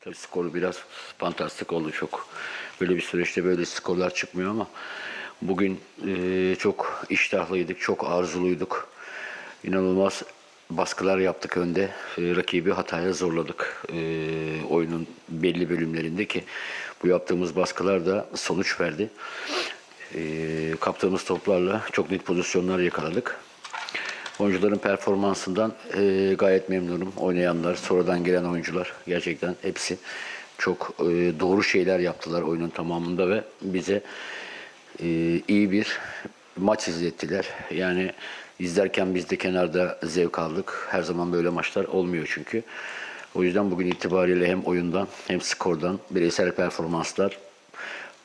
tabii skoru biraz fantastik oldu çok. Böyle bir süreçte böyle skorlar çıkmıyor ama bugün e, çok iştahlıydık, çok arzuluyduk. İnanılmaz baskılar yaptık önde. E, rakibi hataya zorladık e, oyunun belli bölümlerinde ki bu yaptığımız baskılar da sonuç verdi. E, kaptığımız toplarla çok net pozisyonlar yakaladık. Oyuncuların performansından e, gayet memnunum. Oynayanlar, sonradan gelen oyuncular gerçekten hepsi çok e, doğru şeyler yaptılar oyunun tamamında ve bize e, iyi bir maç izlettiler. Yani izlerken biz de kenarda zevk aldık. Her zaman böyle maçlar olmuyor çünkü. O yüzden bugün itibariyle hem oyundan hem skordan bireysel performanslar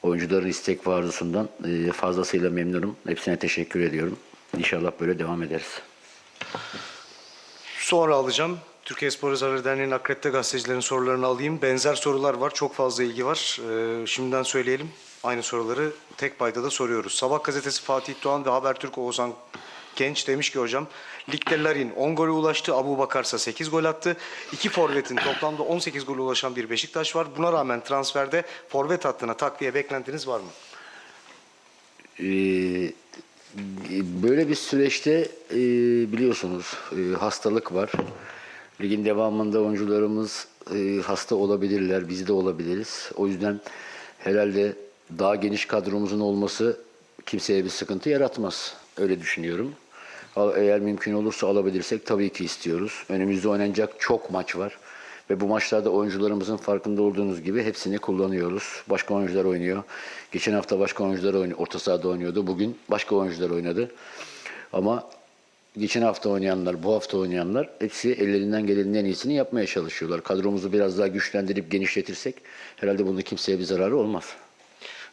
oyuncuların istek ve arzusundan e, fazlasıyla memnunum. Hepsine teşekkür ediyorum. İnşallah böyle devam ederiz. Sonra alacağım. Türkiye Spor Yazarları Derneği'nin Akredite gazetecilerin sorularını alayım. Benzer sorular var. Çok fazla ilgi var. Ee, şimdiden söyleyelim. Aynı soruları tek payda da soruyoruz. Sabah gazetesi Fatih Doğan ve Habertürk Oğuzhan Genç demiş ki hocam Ligde Larin 10 gole ulaştı. Abu Bakarsa 8 gol attı. İki forvetin toplamda 18 gole ulaşan bir Beşiktaş var. Buna rağmen transferde forvet hattına takviye beklentiniz var mı? Ee, böyle bir süreçte e, biliyorsunuz e, hastalık var. Ligin devamında oyuncularımız e, hasta olabilirler, biz de olabiliriz. O yüzden herhalde daha geniş kadromuzun olması kimseye bir sıkıntı yaratmaz. Öyle düşünüyorum. Eğer mümkün olursa alabilirsek tabii ki istiyoruz. Önümüzde oynanacak çok maç var. Ve bu maçlarda oyuncularımızın farkında olduğunuz gibi hepsini kullanıyoruz. Başka oyuncular oynuyor. Geçen hafta başka oyuncular oynuyor. Orta sahada oynuyordu. Bugün başka oyuncular oynadı. Ama geçen hafta oynayanlar, bu hafta oynayanlar hepsi ellerinden gelenin en iyisini yapmaya çalışıyorlar. Kadromuzu biraz daha güçlendirip genişletirsek herhalde bunun kimseye bir zararı olmaz.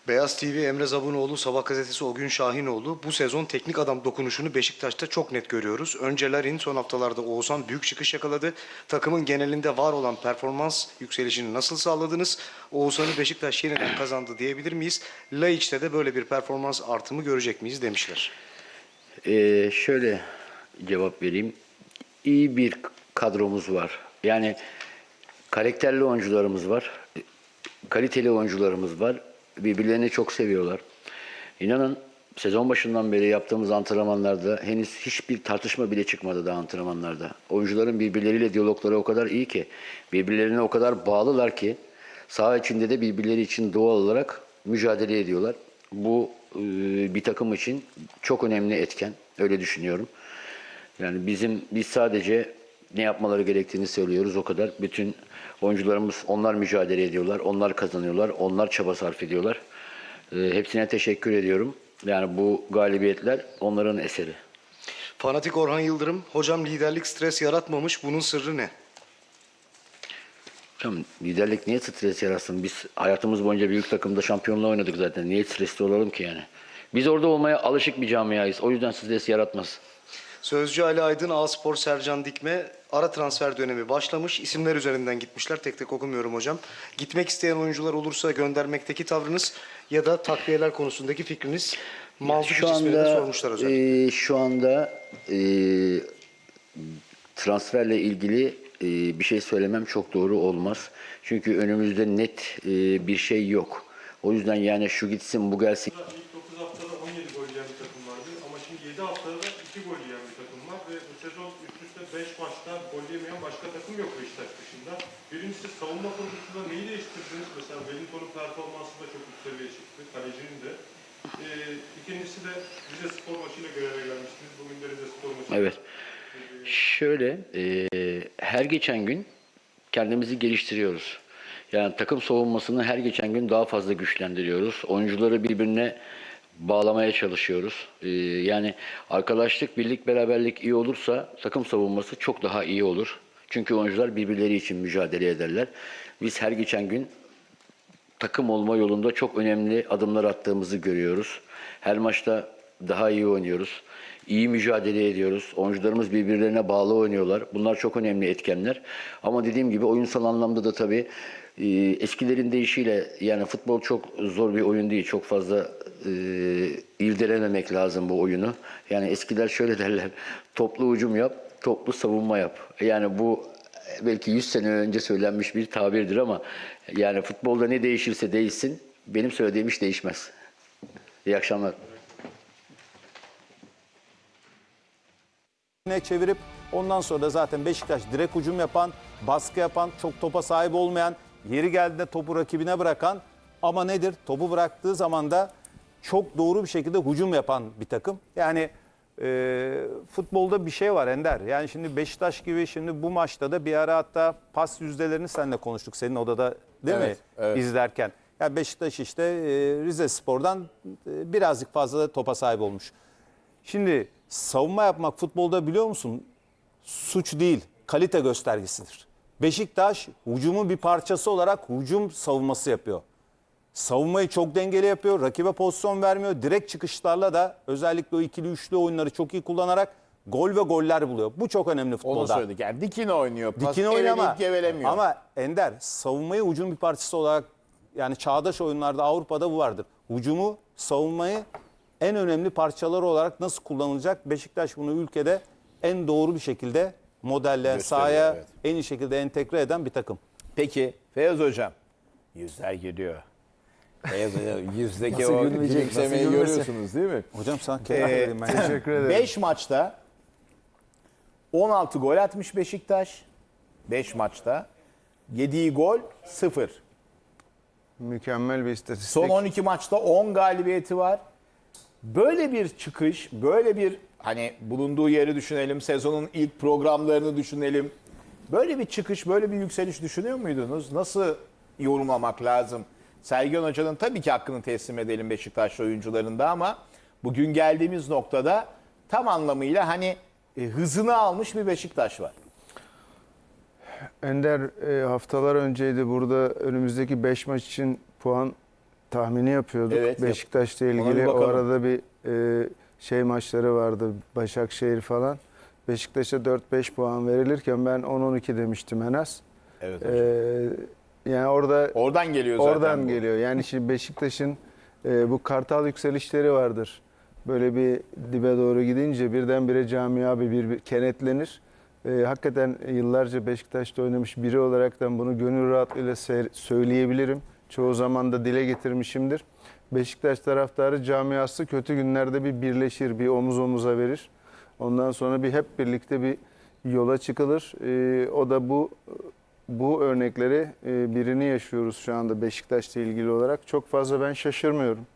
Beyaz TV Emre Zabunoğlu, Sabah gazetesi Ogün Şahinoğlu. Bu sezon teknik adam dokunuşunu Beşiktaş'ta çok net görüyoruz. Önce son haftalarda Oğuzhan büyük çıkış yakaladı. Takımın genelinde var olan performans yükselişini nasıl sağladınız? Oğuzhan'ı Beşiktaş yeniden kazandı diyebilir miyiz? Laiç'te de böyle bir performans artımı görecek miyiz demişler. Ee, şöyle cevap vereyim. İyi bir kadromuz var. Yani karakterli oyuncularımız var. Kaliteli oyuncularımız var. Birbirlerini çok seviyorlar. İnanın sezon başından beri yaptığımız antrenmanlarda henüz hiçbir tartışma bile çıkmadı daha antrenmanlarda. Oyuncuların birbirleriyle diyalogları o kadar iyi ki, birbirlerine o kadar bağlılar ki saha içinde de birbirleri için doğal olarak mücadele ediyorlar. Bu e, bir takım için çok önemli etken. Öyle düşünüyorum. Yani bizim biz sadece ne yapmaları gerektiğini söylüyoruz o kadar. Bütün oyuncularımız onlar mücadele ediyorlar, onlar kazanıyorlar, onlar çaba sarf ediyorlar. Ee, hepsine teşekkür ediyorum. Yani bu galibiyetler onların eseri. Fanatik Orhan Yıldırım, hocam liderlik stres yaratmamış. Bunun sırrı ne? Hocam liderlik niye stres yaratsın? Biz hayatımız boyunca büyük takımda şampiyonluğa oynadık zaten. Niye stresli olalım ki yani? Biz orada olmaya alışık bir camiayız. O yüzden stres yaratmaz. Sözcü Ali Aydın, A-Spor Sercan Dikme ara transfer dönemi başlamış. İsimler üzerinden gitmişler. Tek tek okumuyorum hocam. Gitmek isteyen oyuncular olursa göndermekteki tavrınız ya da takviyeler konusundaki fikriniz. Mansup şu anda sormuşlar hocam. e, şu anda e, transferle ilgili e, bir şey söylemem çok doğru olmaz. Çünkü önümüzde net e, bir şey yok. O yüzden yani şu gitsin bu gelsin. İlk 9 haftada 17 gol yiyen bir takım vardı ama şimdi 7 haftada 2 gol yiyen bir takım var ve bu sezon 5 maçta gol yemeyen başka takım yok Beşiktaş dışında. Birincisi savunma konusunda neyi değiştirdiniz? Mesela Wellington'un performansı da çok üst seviyeye çıktı, kalecinin de. Ee, ikincisi de Rize Spor maçıyla göreve gelmiştiniz. Bugün de Rize Spor maçı. Evet. Şöyle, e, her geçen gün kendimizi geliştiriyoruz. Yani takım savunmasını her geçen gün daha fazla güçlendiriyoruz. Oyuncuları birbirine bağlamaya çalışıyoruz. E, yani arkadaşlık, birlik, beraberlik iyi olursa takım savunması çok daha iyi olur. Çünkü oyuncular birbirleri için mücadele ederler. Biz her geçen gün takım olma yolunda çok önemli adımlar attığımızı görüyoruz. Her maçta daha iyi oynuyoruz. İyi mücadele ediyoruz. Oyuncularımız birbirlerine bağlı oynuyorlar. Bunlar çok önemli etkenler. Ama dediğim gibi oyunsal anlamda da tabii e, eskilerin deyişiyle yani futbol çok zor bir oyun değil. Çok fazla e, irdelememek lazım bu oyunu. Yani eskiler şöyle derler. Toplu hücum yap, toplu savunma yap. Yani bu belki 100 sene önce söylenmiş bir tabirdir ama yani futbolda ne değişirse değişsin benim söylediğim hiç değişmez. İyi akşamlar. Ne çevirip ondan sonra da zaten Beşiktaş direkt hücum yapan, baskı yapan, çok topa sahip olmayan, yeri geldiğinde topu rakibine bırakan ama nedir? Topu bıraktığı zaman da çok doğru bir şekilde hücum yapan bir takım. Yani e, futbolda bir şey var Ender. Yani şimdi Beşiktaş gibi şimdi bu maçta da bir ara hatta pas yüzdelerini seninle konuştuk senin odada değil Evet, mi? evet. İzlerken. Ya Beşiktaş işte e, Rize Spor'dan e, birazcık fazla topa sahip olmuş. Şimdi savunma yapmak futbolda biliyor musun? Suç değil, kalite göstergesidir. Beşiktaş hücumun bir parçası olarak hücum savunması yapıyor. Savunmayı çok dengeli yapıyor, rakibe pozisyon vermiyor. Direkt çıkışlarla da özellikle o ikili üçlü oyunları çok iyi kullanarak gol ve goller buluyor. Bu çok önemli Onu futbolda. söyledik. Yani dikine oynuyor. Pas Dikine oynuyor ama, gevelemiyor. ama Ender savunmayı hücum bir parçası olarak yani çağdaş oyunlarda Avrupa'da bu vardır. Hücumu savunmayı en önemli parçaları olarak nasıl kullanılacak? Beşiktaş bunu ülkede en doğru bir şekilde modelleyen, Gösteriyor, sahaya evet. en iyi şekilde entegre eden bir takım. Peki Feyyaz Hocam. Yüzler geliyor. Feyyaz Hocam yüzdeki Nasıl o gülmeyecek, gülümsemeyi nasıl gülmesin? görüyorsunuz değil mi? Hocam sana kenar Ee, ben. Teşekkür ederim. 5 maçta 16 gol atmış Beşiktaş. 5 maçta. Yediği gol 0. Mükemmel bir istatistik. Son 12 maçta 10 galibiyeti var. Böyle bir çıkış, böyle bir hani bulunduğu yeri düşünelim, sezonun ilk programlarını düşünelim. Böyle bir çıkış, böyle bir yükseliş düşünüyor muydunuz? Nasıl yorumlamak lazım? Sergen Hoca'nın tabii ki hakkını teslim edelim Beşiktaşlı oyuncularında ama bugün geldiğimiz noktada tam anlamıyla hani e, hızını almış bir Beşiktaş var. Ender e, haftalar önceydi burada önümüzdeki 5 maç için puan tahmini yapıyorduk. Evet, Beşiktaş'la ilgili o arada bir e, şey maçları vardı. Başakşehir falan. Beşiktaş'a 4-5 puan verilirken ben 10-12 demiştim en az. Evet. E, yani orada Oradan geliyor zaten Oradan bu. geliyor. Yani şimdi Beşiktaş'ın e, bu kartal yükselişleri vardır. Böyle bir dibe doğru gidince birdenbire camia bir, bir, bir kenetlenir. E, hakikaten yıllarca Beşiktaş'ta oynamış biri olaraktan bunu gönül rahatlığıyla söyleyebilirim. Çoğu zaman da dile getirmişimdir. Beşiktaş taraftarı camiası kötü günlerde bir birleşir, bir omuz omuza verir. Ondan sonra bir hep birlikte bir yola çıkılır. E, o da bu bu örnekleri e, birini yaşıyoruz şu anda Beşiktaş'la ilgili olarak. Çok fazla ben şaşırmıyorum.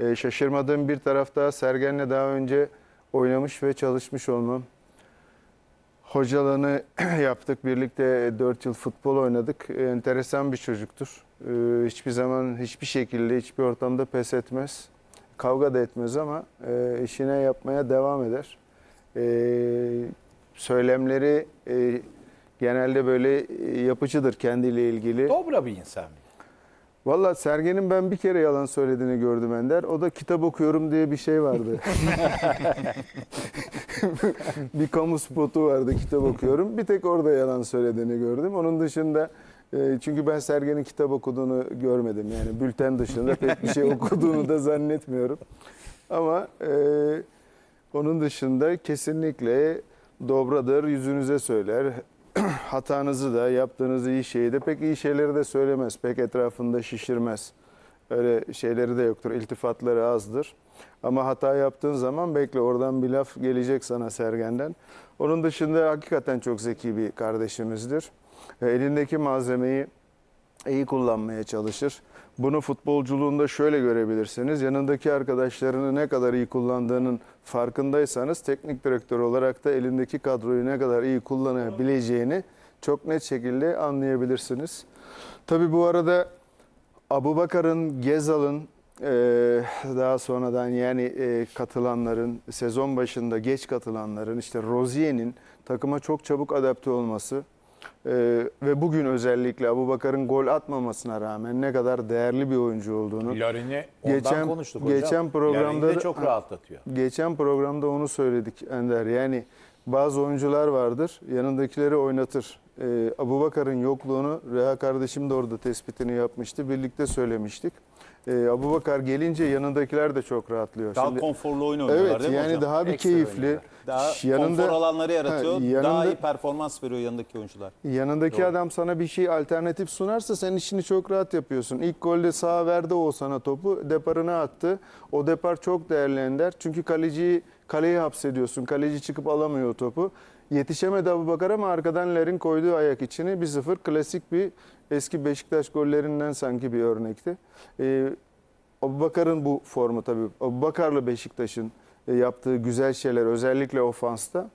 E, şaşırmadığım bir taraf daha Sergen'le daha önce oynamış ve çalışmış olmam. Hocalığını yaptık. Birlikte 4 yıl futbol oynadık. E, enteresan bir çocuktur. E, hiçbir zaman hiçbir şekilde hiçbir ortamda pes etmez. Kavga da etmez ama e, işine yapmaya devam eder. E, söylemleri e, genelde böyle e, yapıcıdır kendiyle ilgili. Dobra bir insan. Valla Sergen'in ben bir kere yalan söylediğini gördüm Ender. O da kitap okuyorum diye bir şey vardı. bir kamu spotu vardı kitap okuyorum. Bir tek orada yalan söylediğini gördüm. Onun dışında çünkü ben Sergen'in kitap okuduğunu görmedim. Yani bülten dışında pek bir şey okuduğunu da zannetmiyorum. Ama e, onun dışında kesinlikle dobradır, yüzünüze söyler. Hatanızı da, yaptığınız iyi şeyi de pek iyi şeyleri de söylemez. Pek etrafında şişirmez. Öyle şeyleri de yoktur. İltifatları azdır. Ama hata yaptığın zaman bekle oradan bir laf gelecek sana Sergen'den. Onun dışında hakikaten çok zeki bir kardeşimizdir. E, Elindeki malzemeyi iyi kullanmaya çalışır. Bunu futbolculuğunda şöyle görebilirsiniz. Yanındaki arkadaşlarını ne kadar iyi kullandığının farkındaysanız teknik direktör olarak da elindeki kadroyu ne kadar iyi kullanabileceğini çok net şekilde anlayabilirsiniz. Tabii bu arada Abubakar'ın, Gezal'ın eee, daha sonradan yani eee, katılanların, sezon başında geç katılanların, işte Rozier'in takıma çok çabuk adapte olması eee, ve bugün özellikle Abubakar'ın gol atmamasına rağmen ne kadar değerli bir oyuncu olduğunu Larin'i ondan Geçen- konuştuk hocam. geçen programda Larin'i çok Ha. rahatlatıyor. Geçen programda onu söyledik Ender. Yani bazı oyuncular vardır, yanındakileri oynatır. Ee, Abubakar'ın yokluğunu Reha kardeşim de orada tespitini yapmıştı. Birlikte söylemiştik. e, Abubakar gelince yanındakiler de çok rahatlıyor. Daha Şimdi- konforlu oyun oynuyorlar Evet değil mi yani hocam? daha bir Ekstra keyifli. oynuyorlar. Daha yanında konfor alanları yaratıyor. Ha, Daha yanında- iyi performans veriyor yanındaki oyuncular. Yanındaki adam sana bir şey alternatif sunarsa sen işini çok rahat yapıyorsun. İlk golde sağa verdi o sana topu. Deparına attı. O depar çok değerli Ender. Çünkü kaleciyi kaleye hapsediyorsun. Kaleci çıkıp alamıyor topu. Yetişemedi Abubakar ama arkadan Lerin koyduğu ayak içini 1-0 klasik bir eski Beşiktaş gollerinden sanki bir örnekti. Ee, Abubakar'ın bu formu tabii. Abubakar'la Beşiktaş'ın e, yaptığı güzel şeyler özellikle ofansta